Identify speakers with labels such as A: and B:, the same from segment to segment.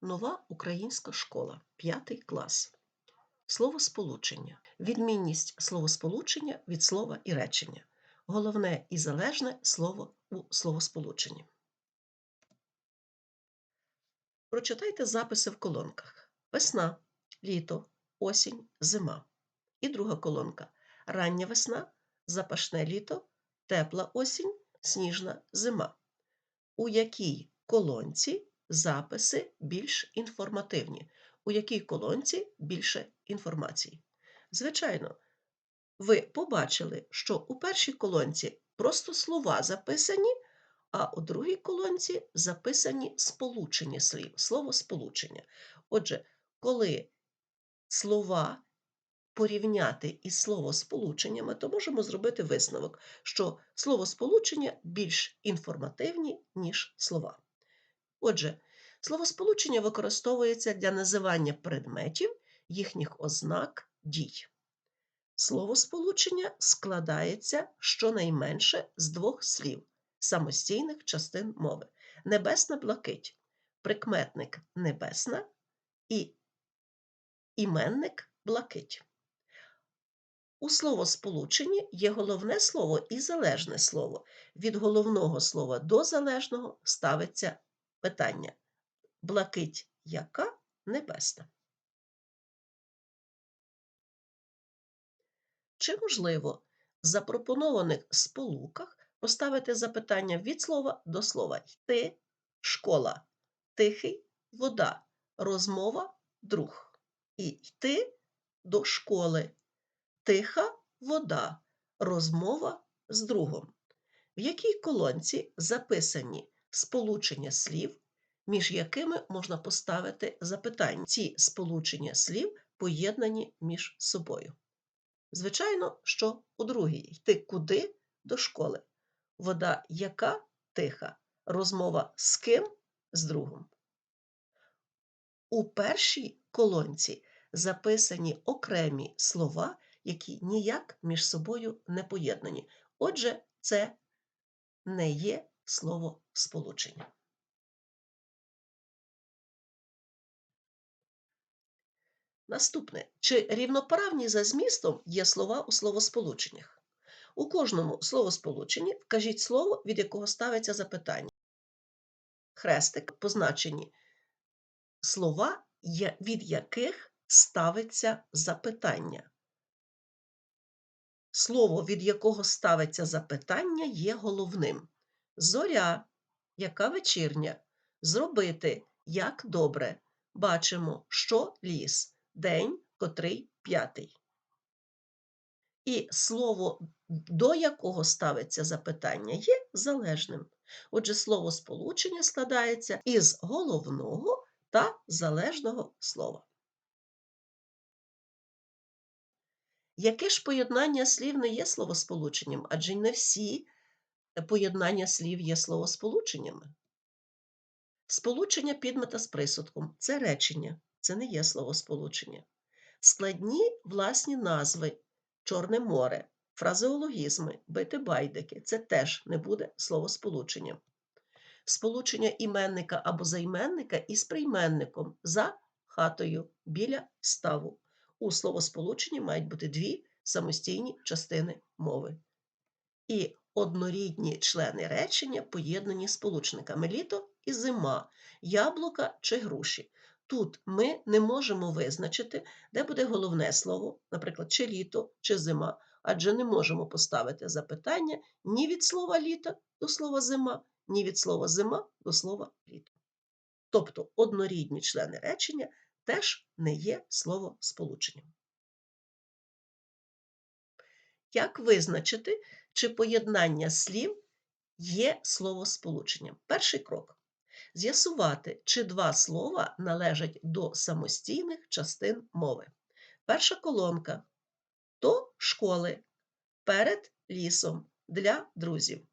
A: Нова українська школа, 5 клас. Словосполучення. Відмінність словосполучення від слова і речення. Головне і залежне слово у словосполученні. Прочитайте записи в колонках: весна, літо, осінь, зима. І друга колонка рання весна, запашне літо, тепла осінь, сніжна зима. У якій колонці записи більш інформативні? У якій колонці більше інформації? Звичайно, ви побачили, що у першій колонці просто слова записані, а у другій колонці записані сполучення слів, словосполучення. Отже, коли слова порівняти із словосполученнями, то можемо зробити висновок, що словосполучення більш інформативні, ніж слова. Отже, словосполучення використовується для називання предметів, їхніх ознак дій. Словосполучення складається щонайменше з двох слів самостійних частин мови: небесна блакить, прикметник небесна і іменник блакить. У словосполученні є головне слово і залежне слово. Від головного слова до залежного ставиться питання. Блакить яка небесна? Чи можливо в запропонованих сполуках поставити запитання від слова до слова йти, школа, тихий, вода, розмова, друг. І йти до школи, тиха вода, розмова з другом. В якій колонці записані сполучення слів, між якими можна поставити запитання. Ці сполучення слів поєднані між собою. Звичайно, що у другій йти куди до школи. Вода яка тиха, розмова з ким з другом. У першій колонці записані окремі слова, які ніяк між собою не поєднані. Отже, це не є слово сполучення. Наступне. Чи рівноправні за змістом є слова у словосполученнях? У кожному словосполученні вкажіть слово, від якого ставиться запитання. Хрестик позначені слова, від яких ставиться запитання. Слово, від якого ставиться запитання, є головним. Зоря, яка вечірня, зробити як добре. Бачимо, що ліс, день, котрий п'ятий. І слово, до якого ставиться запитання, є залежним. Отже, слово сполучення складається із головного та залежного слова. Яке ж поєднання слів не є словосполученням? Адже не всі поєднання слів є словосполученнями. Сполучення підмета з присудком це речення, це не є словосполучення. Складні власні назви Чорне море, фразеологізми, бити байдики це теж не буде словосполученням. Сполучення іменника або займенника із прийменником за хатою біля ставу. У словосполученні мають бути дві самостійні частини мови. І однорідні члени речення поєднані сполучниками літо і зима, яблука чи груші. Тут ми не можемо визначити, де буде головне слово, наприклад, чи літо, чи зима, адже не можемо поставити запитання ні від слова літо до слова зима, ні від слова зима до слова літо. Тобто однорідні члени речення теж не є словосполученням. Як визначити, чи поєднання слів є словосполученням? Перший крок. З'ясувати, чи два слова належать до самостійних частин мови. Перша колонка. До школи. Перед лісом. Для друзів.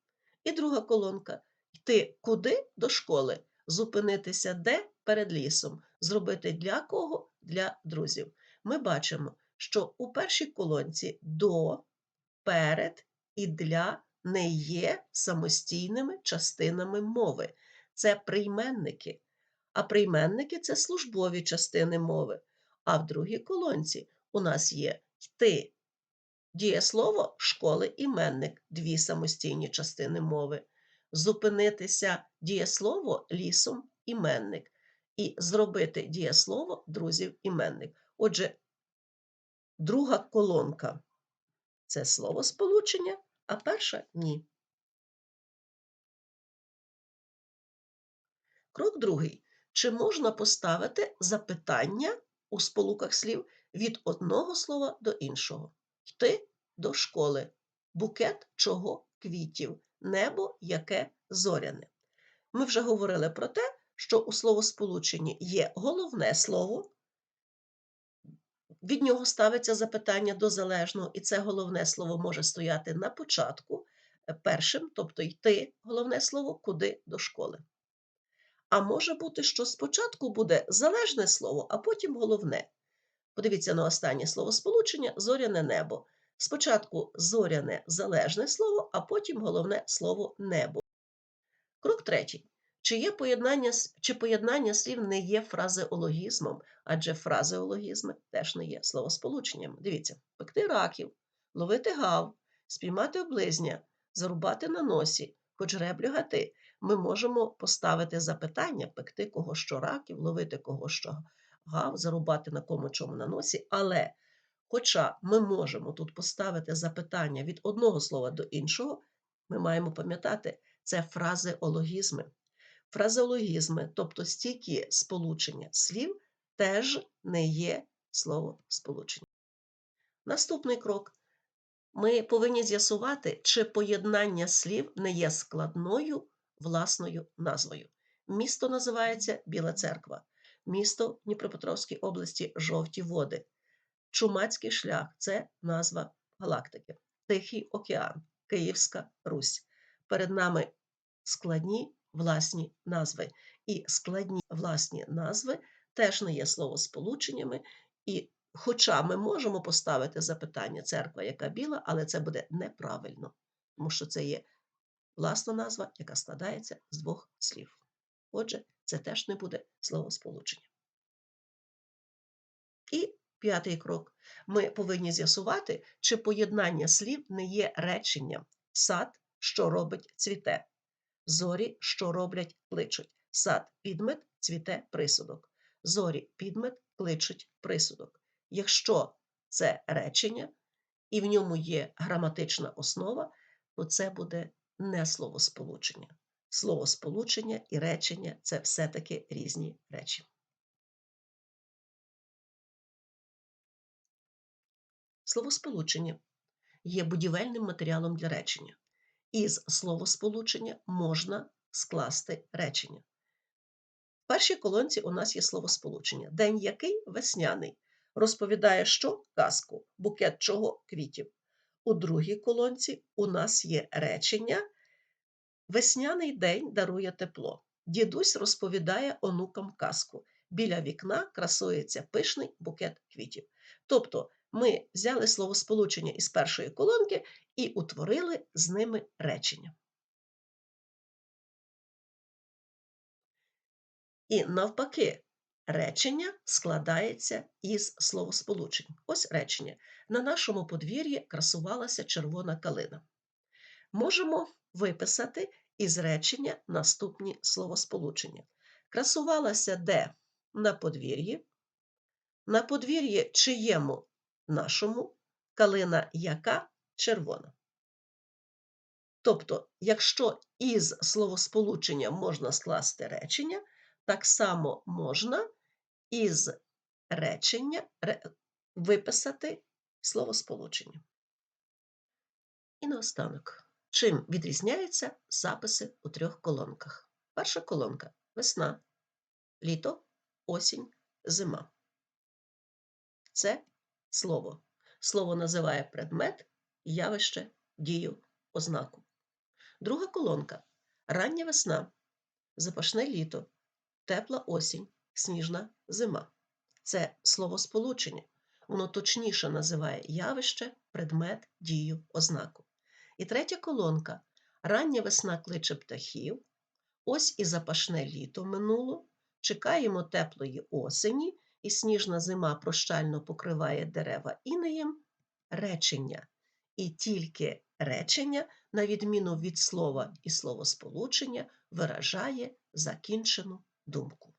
A: І друга колонка. Йти куди? До школи, зупинитися де? Перед лісом, зробити для кого? Для друзів. Ми бачимо, що у першій колонці до, перед і для не є самостійними частинами мови це прийменники. а прийменники це службові частини мови. А в другій колонці у нас є йти. Дієслово школи іменник дві самостійні частини мови. Зупинитися дієслово лісом іменник. І зробити дієслово друзів іменник. Отже, друга колонка це словосполучення, а перша ні. Крок другий. Чи можна поставити запитання у сполуках слів від одного слова до іншого? Йти до школи. Букет чого квітів, небо яке зоряне. Ми вже говорили про те, що у словосполученні є головне слово, від нього ставиться запитання до залежного, і це головне слово може стояти на початку е, першим, тобто йти головне слово куди до школи. А може бути, що спочатку буде залежне слово, а потім головне. Подивіться на останнє словосполучення зоряне небо. Спочатку зоряне залежне слово, а потім головне слово небо. Крок третій. Чи є поєднання, чи поєднання слів не є фразеологізмом, адже фразеологізми теж не є словосполученням. Дивіться, пекти раків, ловити гав, спіймати облизня, зарубати на носі, хоч греблю гати. Ми можемо поставити запитання, пекти кого що раків, ловити кого що гав, зарубати на кому чому на носі, але Хоча ми можемо тут поставити запитання від одного слова до іншого, ми маємо пам'ятати, це фразеологізми. Фразеологізми, тобто стійкі сполучення слів, теж не є словосполучення. Наступний крок. Ми повинні з'ясувати, чи поєднання слів не є складною власною назвою. Місто називається Біла Церква, місто в Дніпропетровській області Жовті Води. Чумацький шлях це назва галактики. Тихий океан, Київська Русь. Перед нами складні власні назви. І складні власні назви теж не є словосполученнями. І хоча ми можемо поставити запитання церква, яка біла, але це буде неправильно, тому що це є власна назва, яка складається з двох слів. Отже, це теж не буде словосполучення. І П'ятий крок. Ми повинні з'ясувати, чи поєднання слів не є реченням. Сад, що робить, цвіте. Зорі, що роблять, кличуть. Сад підмет, цвіте присудок. Зорі підмет, кличуть присудок. Якщо це речення і в ньому є граматична основа, то це буде не словосполучення. Словосполучення і речення це все-таки різні речі. Словосполучення є будівельним матеріалом для речення. Із словосполучення можна скласти речення. В першій колонці у нас є словосполучення. День який весняний. Розповідає, що казку, букет чого квітів. У другій колонці у нас є речення. Весняний день дарує тепло. Дідусь розповідає онукам казку. Біля вікна красується пишний букет квітів. Тобто ми взяли словосполучення із першої колонки і утворили з ними речення. І навпаки, речення складається із словосполучень. Ось речення. На нашому подвір'ї красувалася червона калина. Можемо виписати із речення наступні словосполучення. Красувалася де? На подвір'ї. На подвір'ї чиєму нашому калина яка червона. Тобто, якщо із словосполучення можна скласти речення, так само можна із речення виписати словосполучення. І наостанок, чим відрізняються записи у трьох колонках? Перша колонка весна, літо, осінь, зима. Це слово. Слово називає предмет, явище, дію, ознаку. Друга колонка рання весна, запашне літо, тепла осінь, сніжна зима. Це словосполучення. Воно точніше називає явище, предмет, дію, ознаку. І третя колонка рання весна кличе птахів. Ось і запашне літо минуло, чекаємо теплої осені, і сніжна зима прощально покриває дерева інеєм речення. І тільки речення, на відміну від слова і словосполучення, виражає закінчену думку.